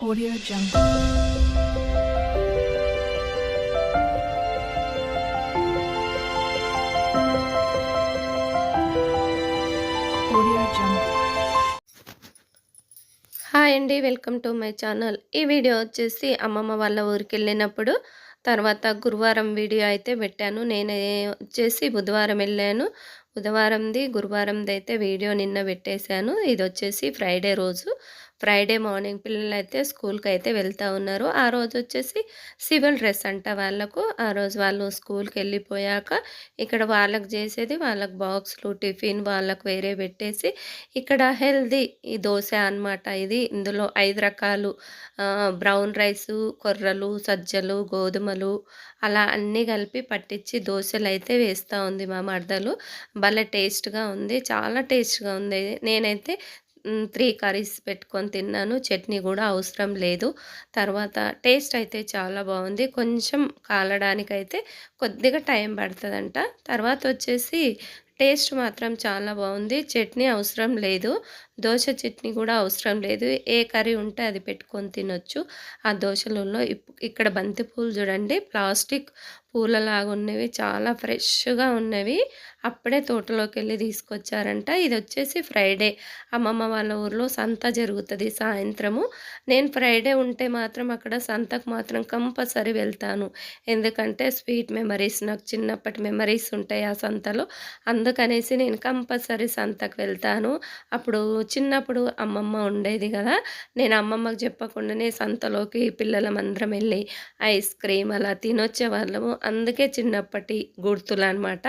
Audio Jungle. Audio Jungle. Hi అండి welcome to my channel ఈ video వచ్చేసి అమ్మమ్మ వాళ్ళ ఊరికి వెళ్ళినప్పుడు తర్వాత గురువారం వీడియో అయితే పెట్టాను. నేను వచ్చేసి బుధవారం వెళ్ళాను. బుధవారంది గురువారంది అయితే వీడియో నిన్న పెట్టేశాను. ఇది వచ్చేసి ఫ్రైడే రోజు. ఫ్రైడే మార్నింగ్ పిల్లలు అయితే స్కూల్కి అయితే వెళ్తూ ఉన్నారు. ఆ రోజు వచ్చేసి సివిల్ డ్రెస్ అంట వాళ్ళకు. ఆ రోజు వాళ్ళు స్కూల్కి వెళ్ళిపోయాక ఇక్కడ వాళ్ళకి చేసేది వాళ్ళకు బాక్స్లు టిఫిన్ వాళ్ళకు వేరే పెట్టేసి ఇక్కడ హెల్దీ ఈ దోశ అన్నమాట ఇది. ఇందులో ఐదు రకాలు బ్రౌన్ రైసు కొర్రలు సజ్జలు గోధుమలు అలా అన్నీ కలిపి పట్టించి దోశలు అయితే వేస్తూ ఉంది మా మర్దలు. భలే టేస్ట్గా ఉంది. చాలా టేస్ట్గా ఉంది. నేనైతే త్రీ కర్రీస్ పెట్టుకొని తిన్నాను. చట్నీ కూడా అవసరం లేదు. తర్వాత టేస్ట్ అయితే చాలా బాగుంది. కొంచెం కాలడానికైతే కొద్దిగా టైం పడుతుందంట. తర్వాత వచ్చేసి టేస్ట్ మాత్రం చాలా బాగుంది. చట్నీ అవసరం లేదు. దోశ చట్నీ కూడా అవసరం లేదు. ఏ కర్రీ ఉంటే అది పెట్టుకొని తినొచ్చు. ఆ దోశలలో ఇప్- ఇక్కడ బంతి పూలు చూడండి. ప్లాస్టిక్ పూలలాగా ఉన్నవి చాలా ఫ్రెష్గా ఉన్నవి. అప్పుడే తోటలోకి వెళ్ళి తీసుకొచ్చారంట. ఇది వచ్చేసి ఫ్రైడే. అమ్మమ్మ వాళ్ళ ఊర్లో సంత జరుగుతుంది సాయంత్రము. నేను ఫ్రైడే ఉంటే మాత్రం అక్కడ సంతకు మాత్రం కంపల్సరీ వెళ్తాను. ఎందుకంటే స్వీట్ మెమరీస్ నాకు చిన్నప్పటి మెమరీస్ ఉంటాయి ఆ సంతలో. అందుకనేసి నేను కంపల్సరీ సంతకు వెళ్తాను. అప్పుడు చిన్నప్పుడు అమ్మమ్మ ఉండేది కదా నేను అమ్మమ్మకి చెప్పకుండానే సంతలోకి పిల్లలమందరం వెళ్ళి ఐస్ క్రీమ్ అలా తినొచ్చే వాళ్ళము అందుకే చిన్నప్పటి గుర్తులు అనమాట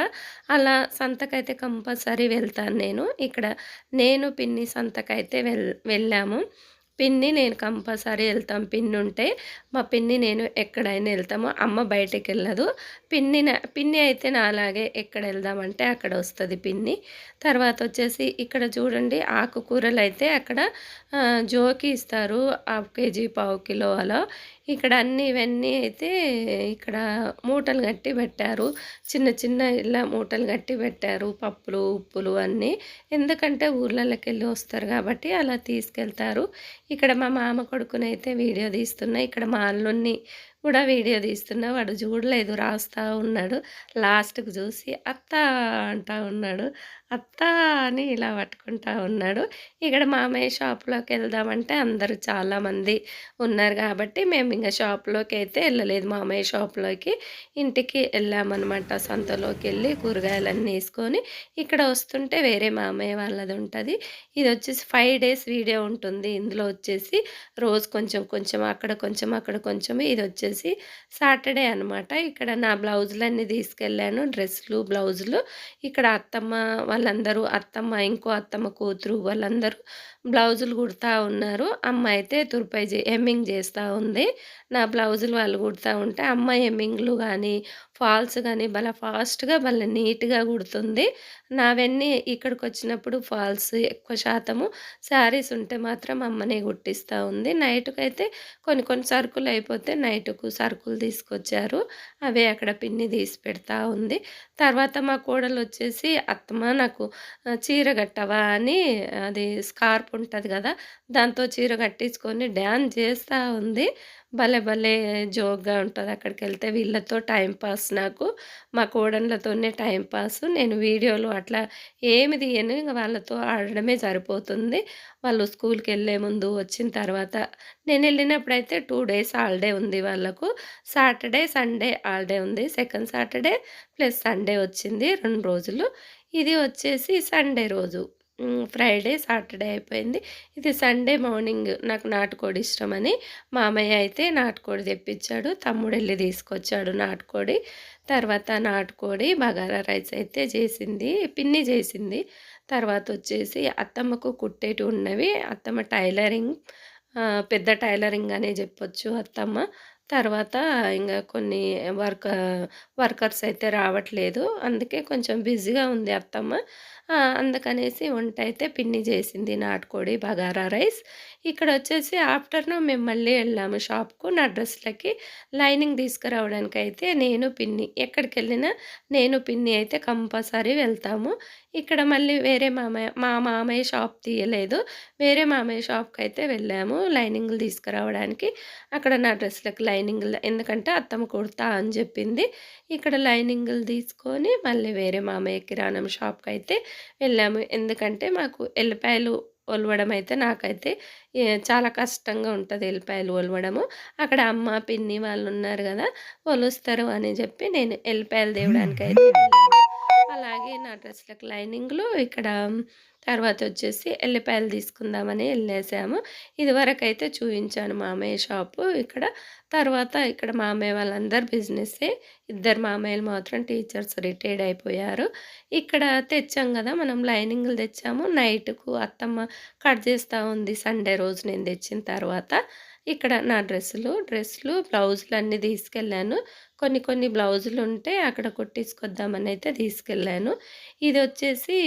అలా సంతకైతే కంపల్సరీ వెళ్తాను నేను. ఇక్కడ నేను పిన్ని సంతకైతే వెల్ వెళ్ళాము. పిన్ని నేను కంపల్సరీ వెళ్తాం. పిన్ని ఉంటే మా పిన్ని నేను ఎక్కడైనా వెళ్తాము. అమ్మ బయటకు వెళ్ళదు. పిన్ని పిన్ని అయితే నా అలాగే ఎక్కడ వెళ్దామంటే అక్కడ వస్తుంది పిన్ని. తర్వాత వచ్చేసి ఇక్కడ చూడండి ఆకుకూరలు అయితే అక్కడ జోకి ఇస్తారు. హాఫ్ కేజీ పావు కిలో అలా ఇక్కడ అన్ని ఇవన్నీ అయితే ఇక్కడ మూటలు కట్టి పెట్టారు. చిన్న చిన్న ఇలా మూటలు కట్టి పెట్టారు. పప్పులు ఉప్పులు అన్నీ. ఎందుకంటే ఊర్లలోకి వెళ్ళి వస్తారు కాబట్టి అలా తీసుకెళ్తారు. ఇక్కడ మా మామ కొడుకునైతే వీడియో తీస్తున్నా. ఇక్కడ మా అల్లుని కూడా వీడియో తీస్తున్నా. వాడు చూడలేదు రాస్తూ ఉన్నాడు. లాస్ట్కు చూసి అత్త అంటా ఉన్నాడు. అత్త అని ఇలా పట్టుకుంటా ఉన్నాడు. ఇక్కడ మామయ్య షాప్లోకి వెళ్దామంటే అందరూ చాలామంది ఉన్నారు కాబట్టి మేము ఇంకా షాప్లోకి అయితే వెళ్ళలేదు. మామయ్య షాప్లోకి ఇంటికి వెళ్ళామన్నమాట. సంతలోకి వెళ్ళి కూరగాయలన్నీ వేసుకొని ఇక్కడ వస్తుంటే వేరే మామయ్య వాళ్ళది ఉంటుంది. ఇది వచ్చేసి ఫైవ్ డేస్ వీడియో ఉంటుంది. ఇందులో వచ్చేసి రోజు కొంచెం కొంచెం అక్కడ కొంచెం అక్కడ కొంచెం. ఇది వచ్చేసి సాటర్డే అనమాట ఇక్కడ నా బ్లౌజులన్నీ తీసుకెళ్ళాను. డ్రెస్సులు బ్లౌజులు. ఇక్కడ అత్తమ్మ వాళ్ళందరూ అత్తమ్మ ఇంకో అత్తమ్మ కూతురు వాళ్ళందరూ బ్లౌజులు కుడతా ఉన్నారు. అమ్మ అయితే తుర్పై ఎమ్మింగ్ చేస్తూ ఉంది. నా బ్లౌజులు వాళ్ళు కుడతా ఉంటే అమ్మ ఎమ్మింగ్లు కానీ ఫాల్స్ కానీ భలే ఫాస్ట్గా భలే నీట్గా కుడుతుంది. నావన్నీ ఇక్కడికి వచ్చినప్పుడు ఫాల్స్ ఎక్కువ శాతము శారీస్ ఉంటే మాత్రం అమ్మనే కుట్టిస్తూ ఉంది. నైట్కి అయితే కొన్ని కొన్ని సరుకులు అయిపోతే నైట్కు సరుకులు తీసుకొచ్చారు. అవే అక్కడ పిన్ని తీసి పెడతా ఉంది. తర్వాత మా కోడలు వచ్చేసి అత్తమ్మ నాకు చీర కట్టవా? అని అది స్కార్ప్ ఉంటుంది కదా! దాంతో చీర కట్టించుకొని డ్యాన్స్ చేస్తూ ఉంది. భలే భలే జోక్గా ఉంటుంది అక్కడికి వెళ్తే వీళ్ళతో టైంపాస్ నాకు. మా కోడన్లతోనే టైంపాస్ నేను వీడియోలు అట్లా ఏమి తీయను. వాళ్ళతో ఆడడమే సరిపోతుంది. వాళ్ళు స్కూల్కి వెళ్ళే ముందు వచ్చిన తర్వాత నేను వెళ్ళినప్పుడైతే టూ డేస్ హాలిడే ఉంది వాళ్ళకు. సాటర్డే సండే హాలిడే ఉంది. సెకండ్ సాటర్డే ప్లస్ సండే వచ్చింది రెండు రోజులు. ఇది వచ్చేసి సండే రోజు. ఫ్రైడే సాటర్డే అయిపోయింది. ఇది సండే మార్నింగ్ నాకు నాటుకోడి ఇష్టమని మామయ్య అయితే నాటుకోడి తెప్పించాడు. తమ్ముడు వెళ్ళి తీసుకొచ్చాడు నాటుకోడి. తర్వాత నాటుకోడి బగారా రైస్ అయితే చేసింది పిన్ని చేసింది. తర్వాత వచ్చేసి అత్తమ్మకు కుట్టేటి ఉన్నవి అత్తమ్మ టైలరింగ్ పెద్ద టైలరింగ్ అనే చెప్పొచ్చు అత్తమ్మ. తర్వాత ఇంకా కొన్ని వర్క వర్కర్స్ అయితే రావట్లేదు. అందుకే కొంచెం బిజీగా ఉంది అత్తమ్మ. అందుకనేసి వంట అయితే పిన్ని చేసింది నాటుకోడి బగారా రైస్. ఇక్కడ వచ్చేసి ఆఫ్టర్‌నూన్ మేము మళ్ళీ వెళ్ళాము షాప్‌కు నా డ్రెస్‌లకి లైనింగ్ తీసుకురావడానికి అయితే నేను, పిన్ని ఎక్కడికెళ్ళినా నేను, పిన్ని అయితే కంపల్సరీ వెళ్తాము. ఇక్కడ మళ్ళీ వేరే మామయ్య మా మామయ్య షాప్ తీయలేదు. వేరే మామయ్య షాప్కి అయితే వెళ్ళాము లైనింగ్లు తీసుకురావడానికి. అక్కడ నా డ్రెస్లకు లైనింగులు ఎందుకంటే అత్తమ్మ కుడతా అని చెప్పింది. ఇక్కడ లైనింగులు తీసుకొని మళ్ళీ వేరే మామయ్య కిరాణం షాప్కి అయితే వెళ్ళాము. ఎందుకంటే మాకు ఎల్లిపాయలు ఒలవడం అయితే నాకైతే చాలా కష్టంగా ఉంటది ఎల్లిపాయలు ఒలవడము. అక్కడ అమ్మ, పిన్ని వాళ్ళున్నారు గదా! ఒలుస్తారు అని చెప్పి నేను ఎల్లిపాయలు తేవడానికైతే వెళ్ళాను. అలాగే నా డ్రెస్లకు లైనింగ్లు ఇక్కడ తర్వాత వచ్చేసి ఎల్లిపాయలు తీసుకుందామని వెళ్ళేసాము ఇదివరకైతే చూపించాను మామయ్య షాపు ఇక్కడ. తర్వాత ఇక్కడ మామయ్య వాళ్ళందరూ బిజినెస్సే. ఇద్దరు మామయ్యలు మాత్రం టీచర్స్ రిటైర్డ్ అయిపోయారు. ఇక్కడ తెచ్చాం కదా మనం లైనింగ్లు తెచ్చాము. నైట్‌కు అత్తమ్మ కట్ చేస్తూ ఉంది సండే రోజు నేను తెచ్చిన తర్వాత. ఇక్కడ నా డ్రెస్సులు, డ్రెస్సులు, బ్లౌజులు అన్నీ తీసుకెళ్ళాను. కొన్ని కొన్ని బ్లౌజులు ఉంటే అక్కడ కుట్టించుకొద్దామని అయితే తీసుకెళ్ళాను. ఇది వచ్చేసి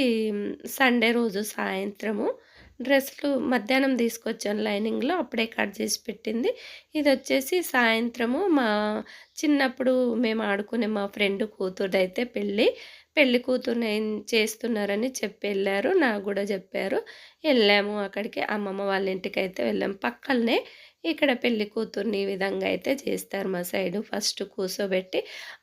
సండే రోజు సాయంత్రము డ్రెస్సులు మధ్యాహ్నం తీసుకొచ్చాను లైనింగ్‌లో అప్పుడే కట్ చేసి పెట్టింది. ఇది వచ్చేసి సాయంత్రము మా చిన్నప్పుడు మేము ఆడుకునే మా ఫ్రెండ్ కూతురుదైతే పెళ్ళి. పెళ్ళి కూతుర్ని చేస్తున్నారని చెప్పి వెళ్ళారు నాకు కూడా చెప్పారు. వెళ్ళాము అక్కడికి అమ్మమ్మ వాళ్ళ ఇంటికి అయితే వెళ్ళాము. పక్కనే ఇక్కడ పెళ్ళి కూతుర్ని ఈ విధంగా అయితే చేస్తారు మా సైడు. ఫస్ట్ కూర్చోబెట్టి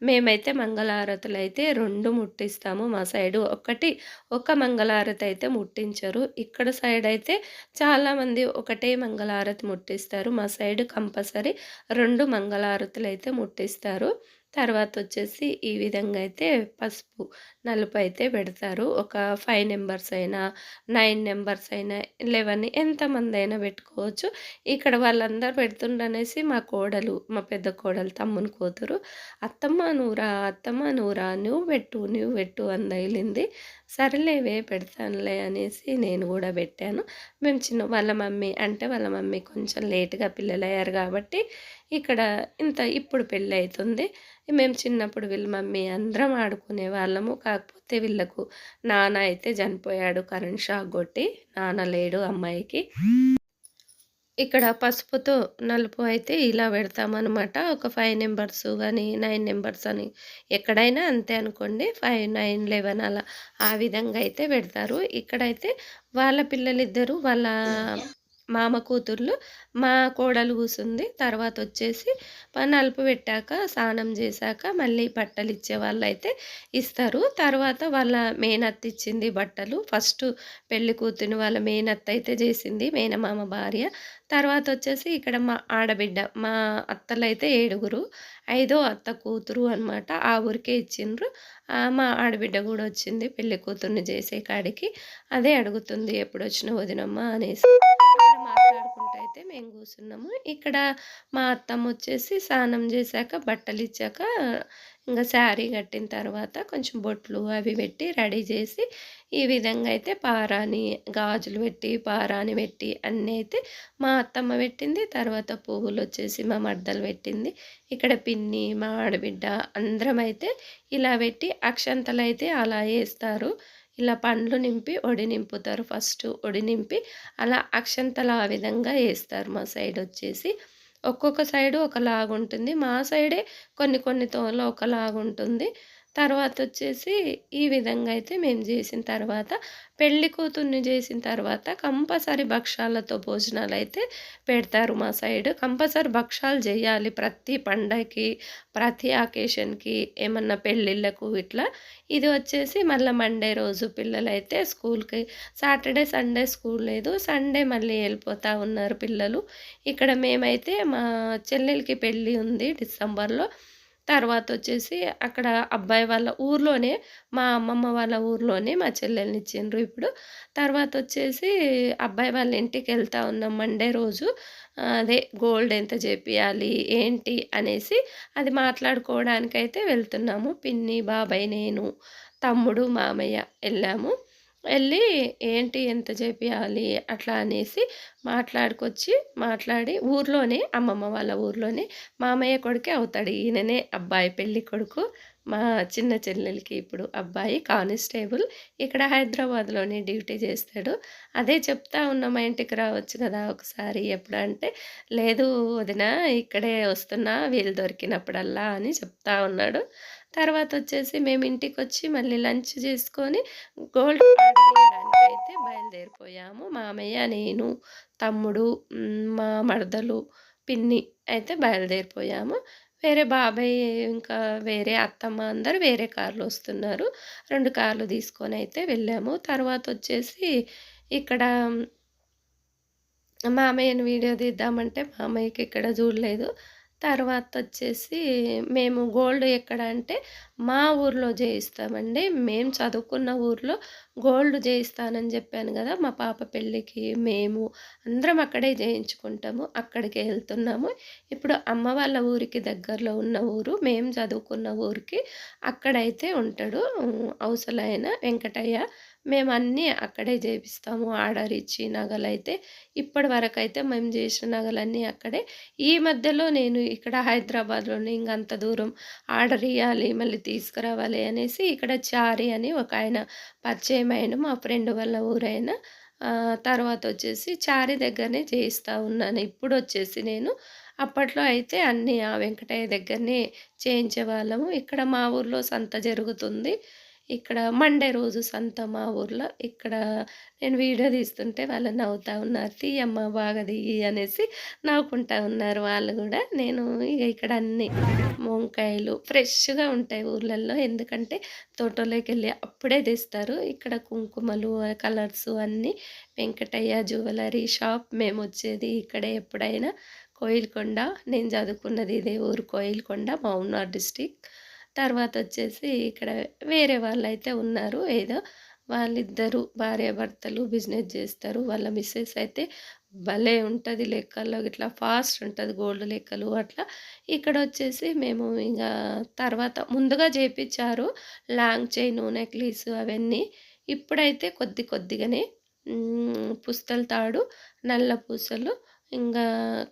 మేమైతే మంగళారతులైతే రెండు ముట్టిస్తాము మా సైడు. ఒకటి ఒక మంగళహారతి అయితే ముట్టించరు. ఇక్కడ సైడ్ అయితే చాలామంది ఒకటే మంగళహారతి ముట్టిస్తారు. మా సైడు కంపల్సరీ రెండు మంగళారతులు అయితే ముట్టిస్తారు. తర్వాత వచ్చేసి ఈ విధంగా అయితే పసుపు నలుపు అయితే పెడతారు. ఒక ఫైవ్ నెంబర్స్ అయినా, నైన్ నెంబర్స్ అయినా, 11 ఎంతమందైనా పెట్టుకోవచ్చు. ఇక్కడ వాళ్ళందరూ పెడుతుండనేసి మా కోడలు, మా పెద్ద కోడలు తమ్ముని కూతురు, "అత్తమ్మ నూరా అత్తమ్మ నూరా నువ్వు పెట్టు, నువ్వు పెట్టు" అందగిలింది సరేలేవే పెడతానులే అనేసి నేను కూడా పెట్టాను. మేము చిన్న వాళ్ళ మమ్మీ అంటే వాళ్ళ మమ్మీ కొంచెం లేట్‌గా పిల్లలయ్యారు కాబట్టి ఇక్కడ ఇంత ఇప్పుడు పెళ్ళి అవుతుంది మేము చిన్నప్పుడు వీళ్ళ మమ్మీ అందరం ఆడుకునే వాళ్ళము కాకపోతే వీళ్ళకు నాన్న అయితే చనిపోయాడు కరెంట్ షాక్ కొట్టి. నాన్న లేడు అమ్మాయికి. ఇక్కడ పసుపుతో నలుపు అయితే ఇలా పెడతామన్నమాట ఒక ఫైవ్ నెంబర్స్ కానీ నైన్ నెంబర్స్ అని ఎక్కడైనా అంతే అనుకోండి. 5, 9, 11 అలా ఆ విధంగా అయితే పెడతారు. ఇక్కడైతే వాళ్ళ పిల్లలిద్దరూ వాళ్ళ మామ కూతుర్లు, మా కోడలు కూసుంది. తర్వాత వచ్చేసి నలుపు పెట్టాక, స్నానం చేశాక మళ్ళీ బట్టలు ఇచ్చే వాళ్ళైతే ఇస్తారు. తర్వాత వాళ్ళ మేనత్త ఇచ్చింది బట్టలు. ఫస్ట్ పెళ్ళి కూతురిని వాళ్ళ మేనత్త అయితే చేసింది. మేనమామ భార్య. తర్వాత వచ్చేసి ఇక్కడ మా ఆడబిడ్డ, మా అత్తలైతే ఏడుగురు. ఐదో అత్త కూతురు అనమాట. ఆ ఊరికే ఇచ్చిండ్రు. మా ఆడబిడ్డ కూడా వచ్చింది పెళ్ళి కూతుర్ని చేసే కాడికి. అదే అడుగుతుంది ఎప్పుడొచ్చినావు వదినమ్మ అనేసి. మాట్లాడుకుంటూ అయితే మేము కూర్చున్నాము ఇక్కడ మా అత్తమ్మ వచ్చేసి స్నానం చేశాక, బట్టలు ఇచ్చాక ఇంకా శారీ కట్టిన తర్వాత కొంచెం బొట్లు అవి పెట్టి రెడీ చేసి, ఈ విధంగా అయితే పారాని, గాజులు పెట్టి, పారాని పెట్టి అన్నీ అయితే మా అత్తమ్మ పెట్టింది. తర్వాత పువ్వులు వచ్చేసి మా మరదలు పెట్టింది. ఇక్కడ పిన్ని, మా ఆడబిడ్డ అందరం అయితే ఇలా పెట్టి అక్షంతలైతే అలా వేస్తారు ఇలా పండ్లు నింపి ఒడి నింపుతారు ఫస్ట్ ఒడి నింపి అలా అక్షంతల ఆ విధంగా వేస్తారు మా సైడ్ వచ్చేసి ఒక్కొక్క సైడు ఒకలాగుంటుంది. మా సైడే కొన్ని కొన్ని తోనలో ఒకలాగుంటుంది. తర్వాత వచ్చేసి ఈ విధంగా అయితే మేము చేసిన తర్వాత పెళ్ళి కూతుర్ని చేసిన తర్వాత కంపల్సరీ భక్షాలతో భోజనాలు అయితే పెడతారు మా సైడ్ కంపల్సరీ భక్షాలు చేయాలి ప్రతి పండగకి, ప్రతి అకేషన్‌కి, ఏమన్నా పెళ్ళిళ్ళకు ఇట్లా. ఇది వచ్చేసి మళ్ళీ మండే రోజు పిల్లలైతే స్కూల్‌కి సాటర్డే, సండే స్కూల్ లేదు. సండే మళ్ళీ వెళ్ళిపోతూ ఉన్నారు పిల్లలు. ఇక్కడ మేమైతే మా చెల్లెలకి పెళ్ళి ఉంది డిసెంబర్‌లో. తర్వాత వచ్చేసి అక్కడ అబ్బాయి వాళ్ళ ఊర్లోనే మా అమ్మమ్మ వాళ్ళ ఊర్లోనే మా చెల్లెల్ని ఇచ్చిండ్రు ఇప్పుడు. తర్వాత వచ్చేసి అబ్బాయి వాళ్ళ ఇంటికి వెళ్తా ఉన్నాం మండే రోజు. అదే గోల్డ్ ఎంత చేపియాలి, ఏంటి అనేసి అది మాట్లాడుకోవడానికైతే వెళ్తున్నాము. పిన్ని, బాబాయ్, నేను, తమ్ముడు, మామయ్య వెళ్ళాము వెళ్ళి ఏంటి ఎంత చేపియాలి అట్లా అనేసి మాట్లాడుకొచ్చి మాట్లాడి ఊర్లోనే అమ్మమ్మ వాళ్ళ ఊర్లోనే మామయ్య కొడుకే అవుతాడు. ఈయననే అబ్బాయి పెళ్ళి కొడుకు. మా చిన్న చెల్లెలకి ఇప్పుడు అబ్బాయి కానిస్టేబుల్. ఇక్కడ హైదరాబాద్లోనే డ్యూటీ చేస్తాడు. అదే చెప్తా ఉన్న మా ఇంటికి రావచ్చు కదా ఒకసారి ఎప్పుడంటే లేదు వదిన ఇక్కడే వస్తున్నా వీలు దొరికినప్పుడల్లా అని చెప్తా ఉన్నాడు. తర్వాత వచ్చేసి మేము ఇంటికి వచ్చి మళ్ళీ లంచ్ చేసుకొని గోల్డ్ తీయడానికి అయితే బయలుదేరిపోయాము. మామయ్య నేను తమ్ముడు మా మరదలు పిన్ని అయితే బయలుదేరిపోయాము. వేరే బాబాయ్ ఇంకా వేరే అత్తమ్మ అందరు వేరే కార్లు వస్తున్నారు. రెండు కార్లు తీసుకొని అయితే వెళ్ళాము. తర్వాత వచ్చేసి ఇక్కడ మామయ్యని వీడియో తీద్దామంటే మామయ్యకి ఇక్కడ చూడలేదు. తర్వాత వచ్చేసి మేము గోల్డ్ ఎక్కడ అంటే మా ఊర్లో చేయిస్తామండి మేము చదువుకున్న ఊర్లో గోల్డ్ చేయిస్తానని చెప్పాను కదా మా పాప పెళ్ళికి మేము అందరం అక్కడే చేయించుకుంటాము అక్కడికి వెళ్తున్నాము. ఇప్పుడు అమ్మ వాళ్ళ ఊరికి దగ్గరలో ఉన్న ఊరు మేము చదువుకున్న ఊరికి అక్కడైతే ఉంటాడు అవసరమైన వెంకటయ్య మేము అన్నీ అక్కడే చేపిస్తాము ఆర్డర్ ఇచ్చి నగలైతే. ఇప్పటి వరకు అయితే మేము చేసిన నగలన్నీ అక్కడే. ఈ మధ్యలో నేను ఇక్కడ హైదరాబాద్లోనే ఇంకంత దూరం ఆర్డర్ ఇవ్వాలి మళ్ళీ తీసుకురావాలి అనేసి ఇక్కడ చారి అని ఒక ఆయన పరిచయం అయిన మా ఫ్రెండ్ వాళ్ళ ఊరైన తర్వాత వచ్చేసి చారి దగ్గరనే చేయిస్తూ ఉన్నాను. ఇప్పుడు వచ్చేసి నేను అప్పట్లో అయితే అన్నీ ఆ వెంకటయ్య దగ్గరనే చేయించే వాళ్ళము. ఇక్కడ మా ఊర్లో సంత జరుగుతుంది. ఇక్కడ మండే రోజు సంత మా ఊర్లో. ఇక్కడ నేను వీడియో తీస్తుంటే వాళ్ళు నవ్వుతూ ఉన్నారు. తీయమ్మ బాగా దిగి అనేసి నవ్వుకుంటా ఉన్నారు వాళ్ళు కూడా. నేను ఇక ఇక్కడ అన్ని వంకాయలు ఫ్రెష్గా ఉంటాయి ఊర్లలో ఎందుకంటే తోటలోకి వెళ్ళి అప్పుడే తెస్తారు. ఇక్కడ కుంకుమలు కలర్స్ అన్నీ వెంకటయ్య జ్యువెలరీ షాప్. మేము వచ్చేది ఇక్కడే ఎప్పుడైనా. కోయిల్కొండ. నేను చదువుకున్నది ఇదే ఊరు కోయిల్కొండ మౌనార్ డిస్టిక్. తర్వాత వచ్చేసి ఇక్కడ వేరే వాళ్ళు అయితే ఉన్నారు. ఏదో వాళ్ళిద్దరు భార్యాభర్తలు బిజినెస్ చేస్తారు. వాళ్ళ మిస్సెస్ అయితే భలే ఉంటుంది లెక్కల్లో. ఇట్లా ఫాస్ట్ ఉంటుంది గోల్డ్ లెక్కలు అట్లా. ఇక్కడ వచ్చేసి మేము ఇంకా తర్వాత ముందుగా చేపించారు లాంగ్ చైన్ నెక్లెస్ అవన్నీ. ఇప్పుడైతే కొద్ది కొద్దిగానే పుస్తల తాడు నల్ల పూసలు ఇంకా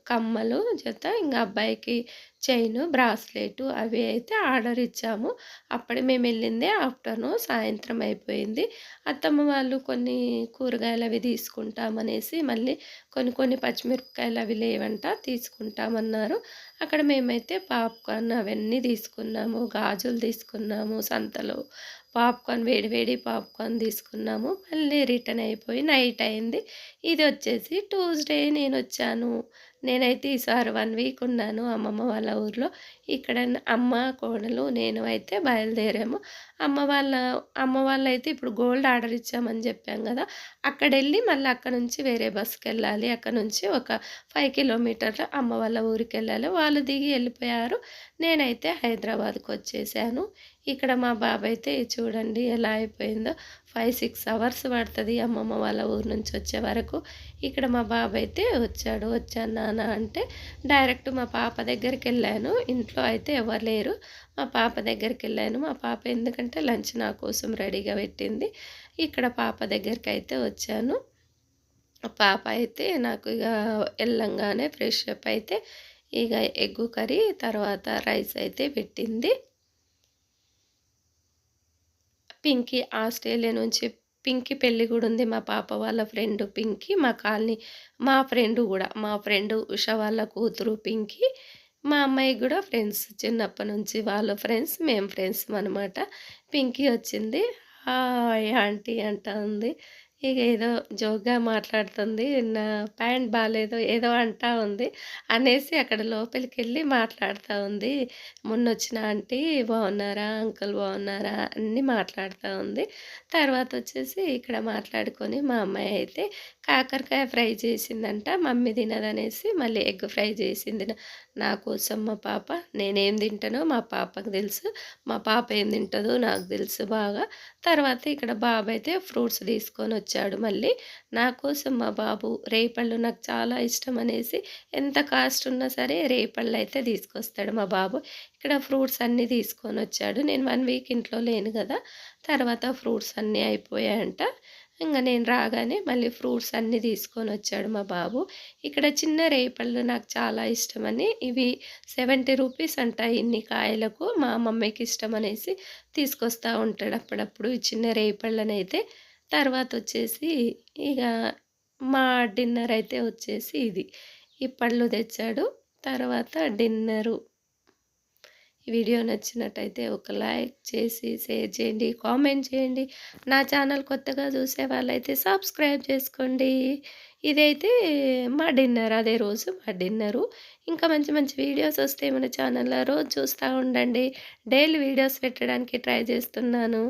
కమ్మలు జత. ఇంకా అబ్బాయికి చైన్ బ్రాస్లెట్ అవి అయితే ఆర్డర్ ఇచ్చాము. అప్పుడే మేము వెళ్ళిందే ఆఫ్టర్నూన్ సాయంత్రం అయిపోయింది. అత్తమ్మ వాళ్ళు కొన్ని కూరగాయలు అవి తీసుకుంటామనేసి మళ్ళీ కొన్ని కొన్ని పచ్చిమిరపకాయలు అవి లేవంట తీసుకుంటామన్నారు. అక్కడ మేమైతే పాప్కార్న్ అవన్నీ తీసుకున్నాము గాజులు తీసుకున్నాము సంతలో పాప్కార్న్ వేడివేడి పాప్కార్న్ తీసుకున్నాము. మళ్ళీ రిటర్న్ అయిపోయి నైట్ అయింది. ఇది వచ్చేసి ట్యూస్డే నేను వచ్చాను. నేనైతే ఈసారి వన్ వీక్ ఉన్నాను అమ్మమ్మ వాళ్ళ ఊర్లో. ఇక్కడ అమ్మ కోడలు నేను అయితే బయలుదేరాము. అమ్మ వాళ్ళ అమ్మ వాళ్ళు అయితే ఇప్పుడు గోల్డ్ ఆర్డర్ ఇచ్చామని చెప్పాం కదా అక్కడ వెళ్ళి మళ్ళీ అక్కడ నుంచి వేరే బస్కి వెళ్ళాలి అక్కడ నుంచి ఒక ఫైవ్ కిలోమీటర్లు అమ్మ వాళ్ళ ఊరికి వెళ్ళాలి వాళ్ళు దిగి వెళ్ళిపోయారు. నేనైతే హైదరాబాద్కి వచ్చేసాను ఇక్కడ మా బాబాయ్ అయితే చూడండి ఎలా అయిపోయిందో. ఫైవ్ సిక్స్ అవర్స్ పడుతుంది అమ్మమ్మ వాళ్ళ ఊరు నుంచి వచ్చే వరకు. ఇక్కడ మా బాబాయ్ అయితే వచ్చాడు. వచ్చాను నాన్న అంటే డైరెక్ట్ మా పాప దగ్గరికి వెళ్ళాను. ఇంట్లో అయితే ఎవరు లేరు. మా పాప దగ్గరికి వెళ్ళాను. మా పాప ఎందుకంటే లంచ్ నా కోసం రెడీగా పెట్టింది. ఇక్కడ పాప దగ్గరికి అయితే వచ్చాను. పాప అయితే నాకు ఇక వెళ్ళంగానే ఫ్రెష్ అప్ అయితే ఇక ఎగ్గు కర్రీ తర్వాత రైస్ అయితే పెట్టింది. పింకీ ఆస్ట్రేలియా నుంచి పింకీ పెళ్ళి కూడా ఉంది. మా పాప వాళ్ళ ఫ్రెండ్ పింకీ మా కాలనీ మా ఫ్రెండ్ కూడా. మా ఫ్రెండ్ ఉష వాళ్ళ కూతురు పింకీ మా అమ్మాయి కూడా ఫ్రెండ్స్. చిన్నప్పటి నుంచి వాళ్ళ ఫ్రెండ్స్ మేము ఫ్రెండ్స్ అనమాట పింకీ వచ్చింది. హాయ్ ఆంటీ అంటుంది ఉంది. ఇక ఏదో జోక్గా మాట్లాడుతుంది. నా ప్యాంట్ బాగాలేదు ఏదో అంటా ఉంది. అనేసి అక్కడ లోపలికి వెళ్ళి మాట్లాడుతూ ఉంది. మొన్న వచ్చిన ఆంటీ బాగున్నారా? అంకుల్ బాగున్నారా? అన్నీ మాట్లాడుతూ ఉంది. తర్వాత వచ్చేసి ఇక్కడ మాట్లాడుకొని మా అమ్మాయి అయితే కాకరకాయ ఫ్రై చేసిందంట. మమ్మీ తినదనేసి మళ్ళీ ఎగ్ ఫ్రై చేసింది. నా కోసం మా పాప నేనేం తింటానో మా పాపకు తెలుసు. మా పాప ఏం తింటుందో నాకు తెలుసు బాగా. తర్వాత ఇక్కడ బాబు అయితే ఫ్రూట్స్ తీసుకొని వచ్చాడు మళ్ళీ నా కోసం మా బాబు రేపళ్ళు నాకు చాలా ఇష్టం అనేసి ఎంత కాస్ట్ ఉన్నా సరే రేపళ్ళు అయితే తీసుకొస్తాడు మా బాబు. ఇక్కడ ఫ్రూట్స్ అన్నీ తీసుకొని వచ్చాడు. నేను వన్ వీక్ ఇంట్లో లేను కదా తర్వాత ఫ్రూట్స్ అన్నీ అయిపోయాయంట. ఇంకా నేను రాగానే మళ్ళీ ఫ్రూట్స్ అన్నీ తీసుకొని వచ్చాడు మా బాబు. ఇక్కడ చిన్న రేపళ్ళు నాకు చాలా ఇష్టమని ఇవి సెవెంటీ రూపీస్ అంట ఇన్ని కాయలకు మా మమ్మీకి ఇష్టం అనేసి తీసుకొస్తూ ఉంటాడు అప్పుడప్పుడు ఈ చిన్న రేపళ్ళనైతే. తర్వాత వచ్చేసి ఇక మా డిన్నర్ అయితే వచ్చేసి ఇది. ఈ పళ్ళు తెచ్చాడు. తర్వాత డిన్నరు. ఈ వీడియో నచ్చినట్టయితే ఒక లైక్ చేసి షేర్ చేయండి కామెంట్ చేయండి. నా ఛానల్ కొత్తగా చూసే వాళ్ళైతే సబ్స్క్రైబ్ చేసుకోండి. ఇదైతే మా డిన్నర్ అదే రోజు మా డిన్నరు. ఇంకా మంచి మంచి వీడియోస్ వస్తే మన ఛానల్లో రోజు చూస్తూ ఉండండి. డైలీ వీడియోస్ పెట్టడానికి ట్రై చేస్తున్నాను.